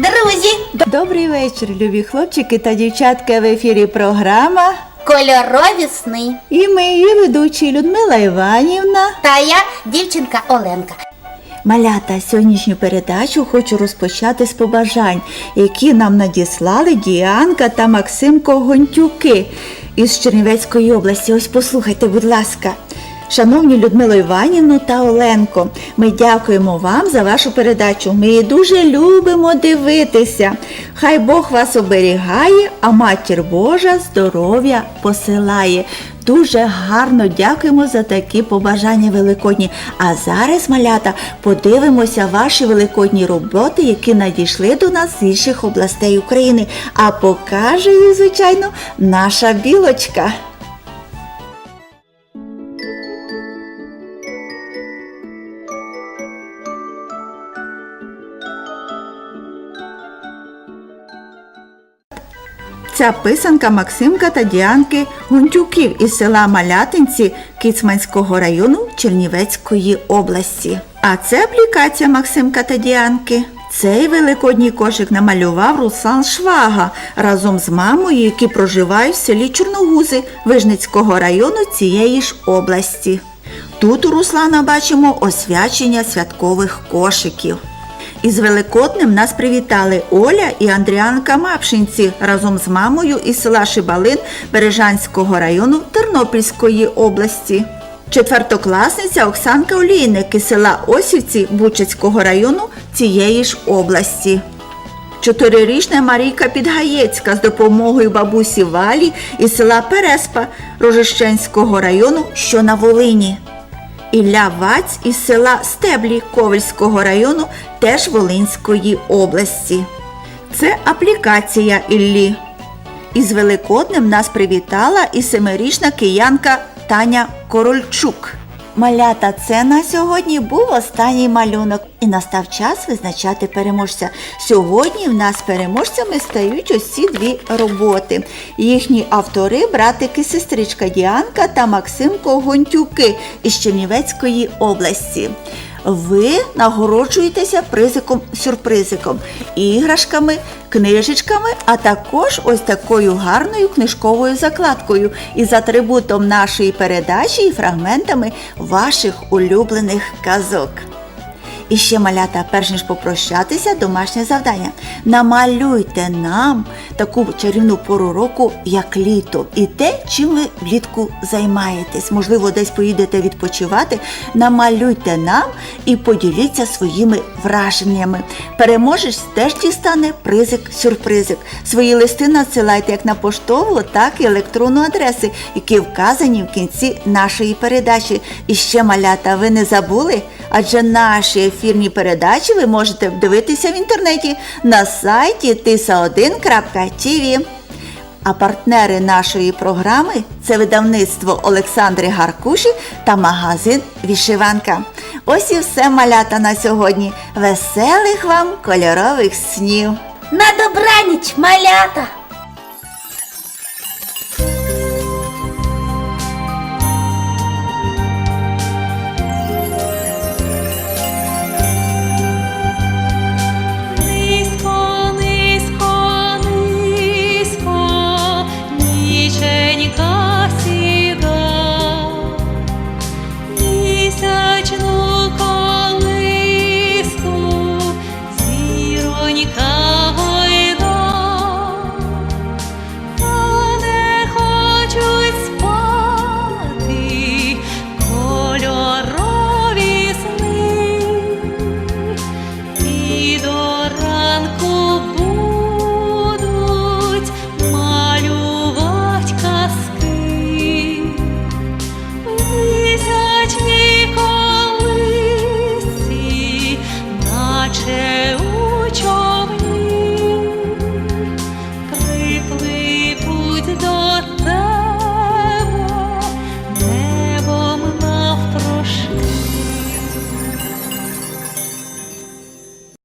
Друзі, Добрий вечір, любі хлопчики та дівчатка в ефірі програма. кольорові сни. І ми її ведучі Людмила Іванівна. Та я дівчинка Оленка. Малята, сьогоднішню передачу хочу розпочати з побажань, які нам надіслали Діанка та Максимко Гонтюки із Чернівецької області. Ось послухайте, будь ласка. Шановні Людмило Іванівну та Оленко, ми дякуємо вам за вашу передачу. Ми дуже любимо дивитися. Хай Бог вас оберігає, а матір Божа здоров'я посилає. Дуже гарно дякуємо за такі побажання великодні. А зараз, малята, подивимося ваші великодні роботи, які надійшли до нас з інших областей України. А покаже їх, звичайно, наша білочка. Ця писанка Максимка та Діанки Гунтюків із села Малятинці Кіцманського району Чернівецької області. А це аплікація Максимка та Діанки. Цей великодній кошик намалював Руслан Швага разом з мамою, які проживають в селі Чорногузи Вижницького району цієї ж області. Тут у Руслана бачимо освячення святкових кошиків. Із Великоднем нас привітали Оля і Андріанка Мапшинці разом з мамою із села Шибалин Бережанського району Тернопільської області. Четвертокласниця Оксанка Олійник із села Осівці Бучацького району цієї ж області. Чотирирічна Марійка Підгаєцька з допомогою бабусі Валі із села Переспа Рожищенського району, що на Волині. Ілля Ваць із села Стеблі Ковельського району, теж Волинської області. Це аплікація Іллі. Із Великоднем нас привітала і семирічна киянка Таня Корольчук. Малята, це на сьогодні був останній малюнок і настав час визначати переможця. Сьогодні в нас переможцями стають ці дві роботи. Їхні автори братики, сестричка Діанка та Максимко Гонтюки із Чернівецької області. Ви нагороджуєтеся призиком-сюрпризиком, іграшками, книжечками, а також ось такою гарною книжковою закладкою із атрибутом нашої передачі і фрагментами ваших улюблених казок. І ще малята, перш ніж попрощатися, домашнє завдання. Намалюйте нам таку чарівну пору року, як літо, і те, чим ви влітку займаєтесь. Можливо, десь поїдете відпочивати. Намалюйте нам і поділіться своїми враженнями. Переможець теж дістане призик-сюрпризик. Свої листи надсилайте як на поштову, так і електронну адреси, які вказані в кінці нашої передачі. І ще малята, ви не забули? Адже наші ефірні передачі ви можете дивитися в інтернеті на сайті tisa1.tv. А партнери нашої програми це видавництво Олександри Гаркуші та магазин Вішиванка. Ось і все малята на сьогодні. Веселих вам кольорових снів! На добраніч, малята!